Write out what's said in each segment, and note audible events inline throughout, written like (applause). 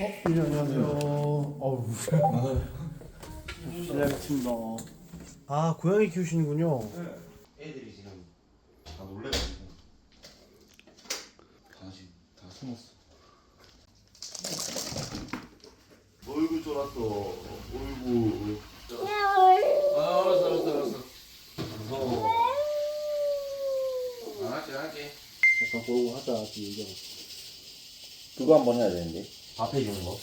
어, 네, 안녕하세요. 어우, 실례하겠습니다. 아, 고양이 키우시는군요. 애들이 지금 다 놀래가지고 다 지금 다 숨었어. 어이구 쫄았어. 어이구. 아 알았어 알았어 알았어. 무서워. 안 할게 안 할게. 약간 그러고 하자, 그 얘기하고. 그거 한번 해야 되는데 밥 해주는 거.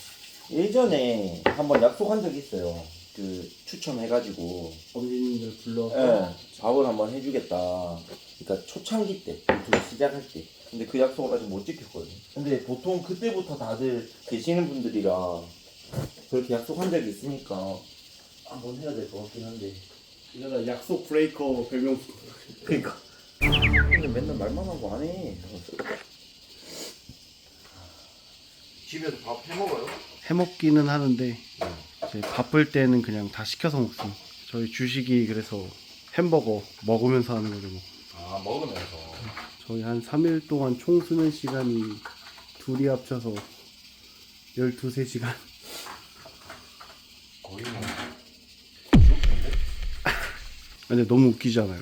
예전에 한번 약속한 적이 있어요 그 추첨해가지고 어린이들 불러서 예, 밥을 한번 해주겠다 그러니까 초창기 때 유튜브 시작할 때 근데 그 약속을 아직 못 지켰거든요 근데 보통 그때부터 다들 계시는 분들이라 그렇게 약속한 적이 있으니까 한번 해야 될 것 같긴 한데 이러다 약속 브레이커 별명 그러니까 근데 맨날 말만 하고 안해 집에서 밥 해 먹어요? 해먹기는 하는데 이제 바쁠 때는 그냥 다 시켜서 먹습니다. 저희 주식이 그래서 햄버거 먹으면서 하는 거죠. 뭐. 아 먹으면서. 저희 한 3일 동안 총 쓰는 시간이 둘이 합쳐서 12, 3시간. 거의 뭐. 근데 너무 웃기잖아요.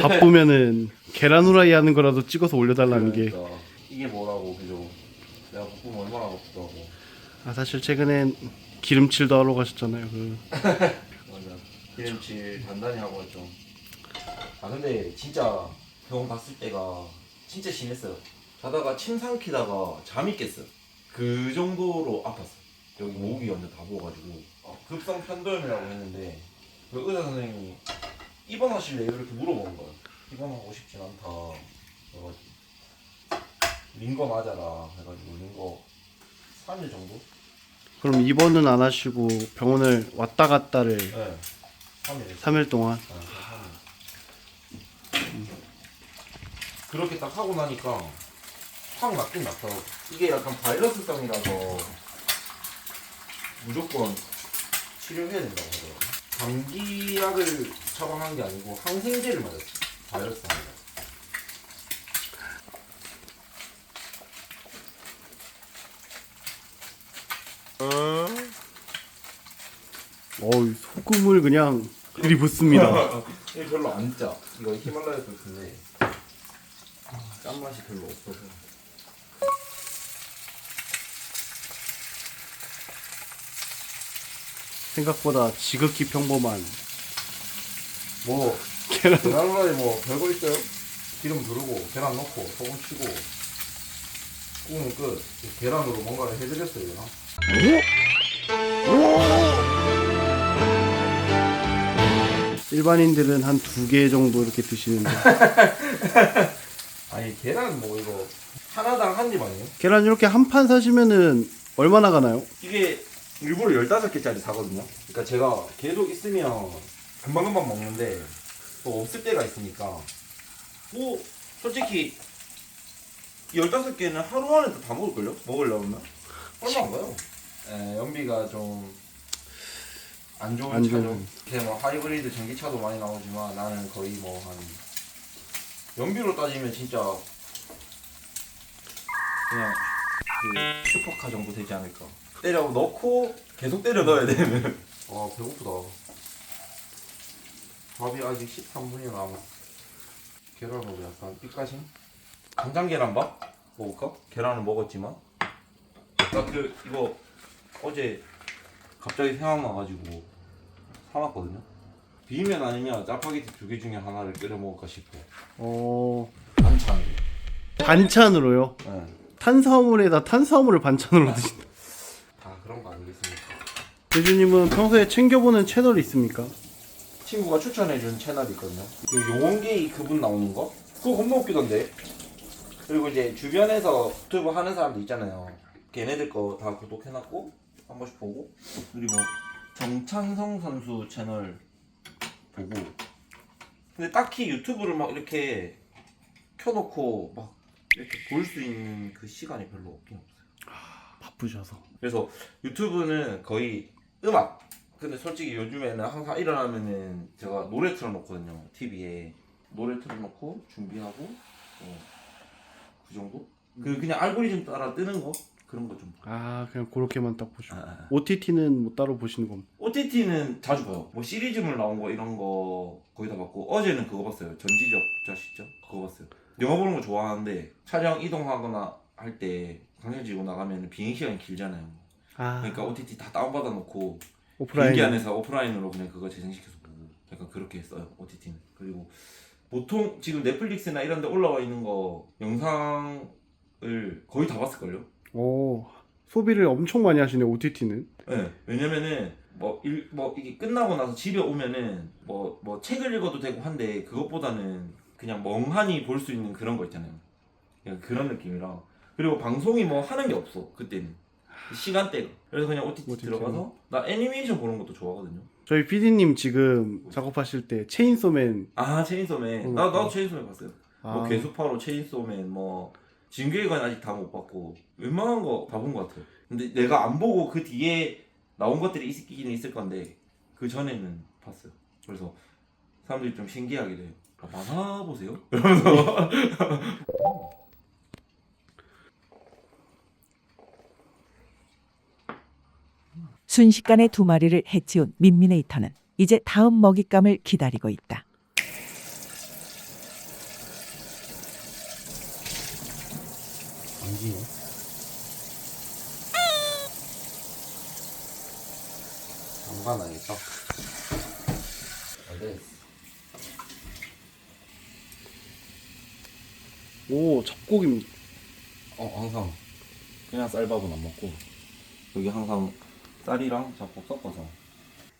바쁘면은 계란 후라이 하는 거라도 찍어서 올려달라는 게. 그러니까 이게 뭐라고 그죠? 내가 바쁘면 얼마나 바쁘다고. 아 사실 최근엔 기름칠도 하러 가셨잖아요. 그 (laughs) 맞아. 기름칠 단단히 하고 했죠. 아 근데 진짜 병원 갔을 때가 진짜 심했어요. 자다가 침 삼키다가 잠이 깼어요. 그 정도로 아팠어. 여기 목이 완전 다 부어가지고 어, 급성 편도염이라고 했는데 그 의사 선생님이 입원하실래요? 이렇게 물어보는 거예요. 입원하고 싶진 않다. 그래가지고 링거 맞아라 해가지고 링거 3일 정도? 그럼 입원은 안 하시고 병원을 왔다 갔다를 네. 3일 3일 동안 그렇게 딱 하고 나니까 확 낫긴 낫더라고. 이게 약간 바이러스성이라서 무조건 치료해야 된다고 하더라고. 감기약을 처방한 게 아니고 항생제를 맞았어. 바이러스성이라. 어우 소금을 그냥 들이붓습니다. (laughs) 이게 별로 안 짜. 이거 히말라야 소스인데 짠맛이 별로 없어서. 생각보다 지극히 평범한 뭐 계란 계란후라이 뭐 별거 있어요? 기름 두르고 계란 넣고 소금 치고 구우면 끝. 계란으로 뭔가를 해드렸어요. 나. 일반인들은 한 두 개 정도 이렇게 드시는데 (laughs) 아니 계란 뭐 이거 하나당 한 입 아니에요? 계란 이렇게 한 판 사시면은 얼마나 가나요? 이게 일부러 15개짜리 사거든요 그러니까 제가 계속 있으면 금방금방 먹는데 또 없을 때가 있으니까 뭐 솔직히 15개는 하루 안에 다 먹을걸요? 먹으려면 얼마 안 가요 에, 연비가 좀 안 좋은 안 차죠 좋은. 이렇게 뭐 하이브리드 전기차도 많이 나오지만 나는 거의 뭐 한 연비로 따지면 진짜 그냥 그 슈퍼카 정도 되지 않을까. 때려 넣고 계속 때려 넣어야 되면. 와 배고프다. 밥이 아직 13분이 남았어. 계란으로 약간 삐까심? 간장 계란밥 먹을까? 계란을 먹었지만. 나 그 이거 어제 갑자기 생각나가지고 사놨거든요. 비빔면 아니면 짜파게티 두 개 중에 하나를 끓여 먹을까 싶어. 어 반찬. 반찬으로요. 네. 탄수화물에다 탄수화물을 반찬으로 드신다. 다 그런 거 아니겠습니까? 대주님은 평소에 챙겨보는 채널이 있습니까? 친구가 추천해준 채널이 있거든요. 그 용원게이 그분 나오는 거? 그거 겁나 웃기던데. 그리고 이제 주변에서 유튜브 하는 사람들 있잖아요. 걔네들 거 다 구독해놨고 한 번씩 보고 그리고 정찬성 선수 채널 보고 근데 딱히 유튜브를 막 이렇게 켜놓고 막 이렇게 볼 수 있는 그 시간이 별로 없긴 없어요. 바쁘셔서. 그래서 유튜브는 거의 음악. 근데 솔직히 요즘에는 항상 일어나면은 제가 노래 틀어놓거든요. TV에 노래 틀어놓고 준비하고 어, 그 정도? 그 그냥 알고리즘 따라 뜨는 거 그런 거 좀. 아 그냥 그렇게만 딱 보시고. 아, 아. OTT는 뭐 따로 보시는 겁니다. OTT는 자주 봐요. 뭐 시리즈물 나온 거 이런 거 거의 다 봤고 어제는 그거 봤어요. 전지적 자시죠? 그거 봤어요. 영화 보는 거 좋아하는데 촬영 이동하거나 할 때 강연지고 나가면 비행 시간이 길잖아요. 아 그러니까 OTT 다 다운 받아 놓고 오프라인. 비행기 안에서 오프라인으로 그냥 그거 재생시켜서 보고 약간 그렇게 했어요 OTT는 그리고 보통 지금 넷플릭스나 이런 데 올라와 있는 거 영상을 거의 다 봤을걸요? 오 소비를 엄청 많이 하시네 OTT는. 네, 왜냐면은 뭐, 일, 뭐 이게 끝나고 나서 집에 오면은 뭐, 뭐 책을 읽어도 되고 한데 그것보다는 그냥 멍하니 볼 수 있는 그런 거 있잖아요 그냥 그런 느낌이라 그리고 방송이 뭐 하는 게 없어 그때는. 시간대가. 그래서 그냥 OTT, OTT. 들어가서 나 애니메이션 보는 것도 좋아하거든요. 저희 PD님 지금 작업하실 때 체인소맨. 아 체인소맨. 어, 나, 나도 어. 체인소맨 봤어요. 아, 뭐 괴수파로 체인소맨 뭐 진격의관 아직 다 못 봤고 웬만한 거 다 본 것 같아요. 근데 내가 안 보고 그 뒤에 나온 것들이 있긴 있을 건데 그 전에는 봤어요. 그래서 사람들이 좀 신기하게 돼요. 아, 만화 보세요? (laughs) 이러면서 (laughs) 순식간에 두 마리를 해치운 민미네이터는 이제 다음 먹잇감을 기다리고 있다. 안기네. 장관하겠다 네. 오 잡곡입니다. 어 항상 그냥 쌀밥은 안 먹고 여기 항상 쌀이랑 잡곡 섞어서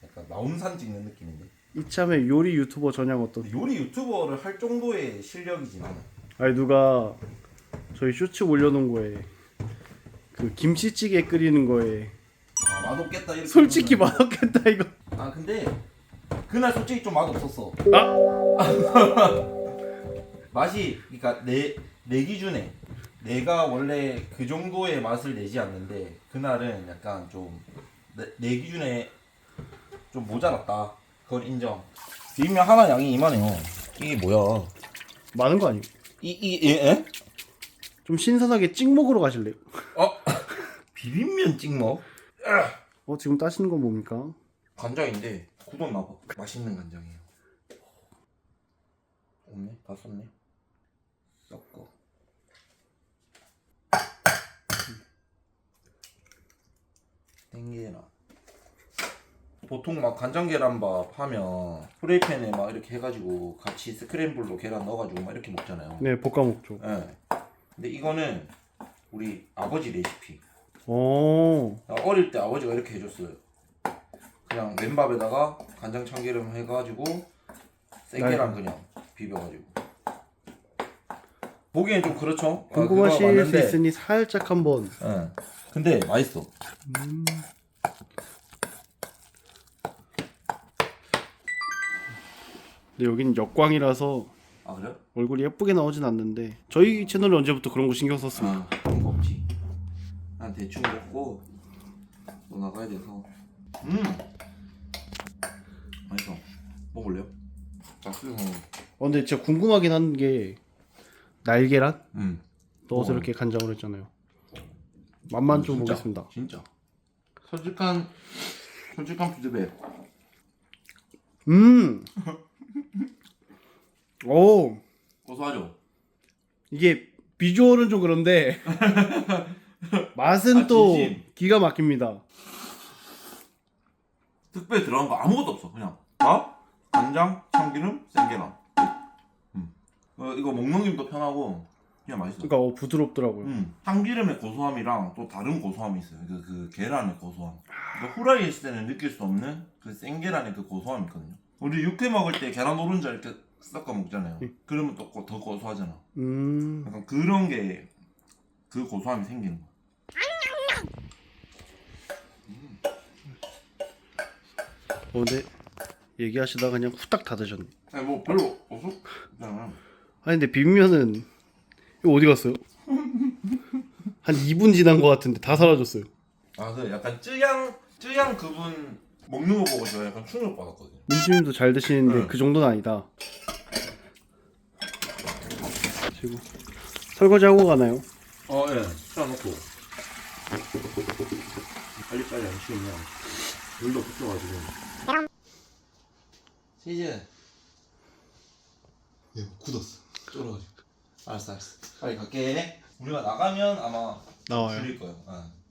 약간 나온산 찍는 느낌인데? 이참에 요리 유튜버 전향 어떤? 요리 유튜버를 할 정도의 실력이진 않아 아니 누가 저희 쇼츠 올려놓은 거에 그 김치찌개 끓이는 거에. 아 맛없겠다 이렇게 솔직히 하면은- 맛없겠다 이거. 아 근데 그날 솔직히 좀 맛없었어. (laughs) 맛이 그러니까 내, 내 기준에 내가 원래 그 정도의 맛을 내지 않는데 그날은 약간 좀 내 내 기준에 좀 모자랐다 그건 인정 비빔면 하나 양이 이만해요 이게 뭐야 많은 거 아니에요? 이, 이, 예? 에? 좀 신선하게 찍 먹으러 가실래요? 어? (laughs) 비빔면 찍먹? 어 지금 따시는 건 뭡니까? 간장인데 굳었나 봐 맛있는 간장이에요 없네 다 썼네 섞어 땡기나 보통 막 간장 계란밥 하면 프라이팬에 막 이렇게 해가지고 같이 스크램블로 계란 넣어가지고 막 이렇게 먹잖아요 네 볶아 먹죠. 예. 근데 이거는 우리 아버지 레시피 오 나 어릴 때 아버지가 이렇게 해줬어요. 그냥 맨밥에다가 간장 참기름 해가지고 생계란 그냥 비벼가지고. 보기엔 좀 그렇죠. 아, 그거 궁금하실 수 맞는데, 있으니 살짝 한번. 예. 근데 맛있어. 음. 근데 여긴 역광이라서 아 그래요? 얼굴이 예쁘게 나오진 않는데 저희 채널은 언제부터 그런 거 신경 썼습니까? 아 그런 거 없지. 난 대충 먹고 또 나가야 돼서. 음. 맛있어. 먹을래요? 닭수육. 어, 근데 진짜 궁금하긴 한 게 날계란 음. 넣어서 어. 이렇게 간장을 했잖아요. 맛만 좀 진짜, 보겠습니다. 진짜. 솔직한 솔직한 피드백. 음. (laughs) 오 고소하죠. 이게 비주얼은 좀 그런데 (laughs) 맛은 아, 또 진심. 기가 막힙니다. 특별히 들어간 거 아무것도 없어. 그냥 밥, 간장, 참기름, 생계란. 끝. 음. 어, 이거 먹는 김도 편하고 그냥 맛있어. 그러니까 어, 부드럽더라고요. 음. 참기름의 고소함이랑 또 다른 고소함이 있어요. 그, 그 계란의 고소함. 그러니까 후라이 있을 때는 느낄 수 없는 그 생계란의 그 고소함이 있거든요. 우리 육회 먹을 때 계란 노른자 이렇게 섞어 먹잖아요. 그러면 또 더 고소하잖아. 음. 약간 그런 게 그 고소함이 생기는 거야. 어, 근데 얘기하시다가 그냥 후딱 다 드셨네. 아니 뭐 별로 없어? 그냥 아니 근데 비빔면은 이거 어디 갔어요? 한 2분 지난 것 같은데 다 사라졌어요. 아, 그 약간 쯔양 쯔양 그분 먹는 거 보고 제가 약간 충격 받았거든요. 민수님도 잘 드시는데 응. 그 정도는 아니다. 그리고 설거지 하고 가나요? 어, 예. 짜 놓고 빨리 빨리 안 치우면 물도 붙어가지고. 시즌. 예, 굳었어. 쫄아가지고. 알았어, 알았어. 빨리 갈게. 우리가 나가면 아마 나와요. 줄일 거예요. 예.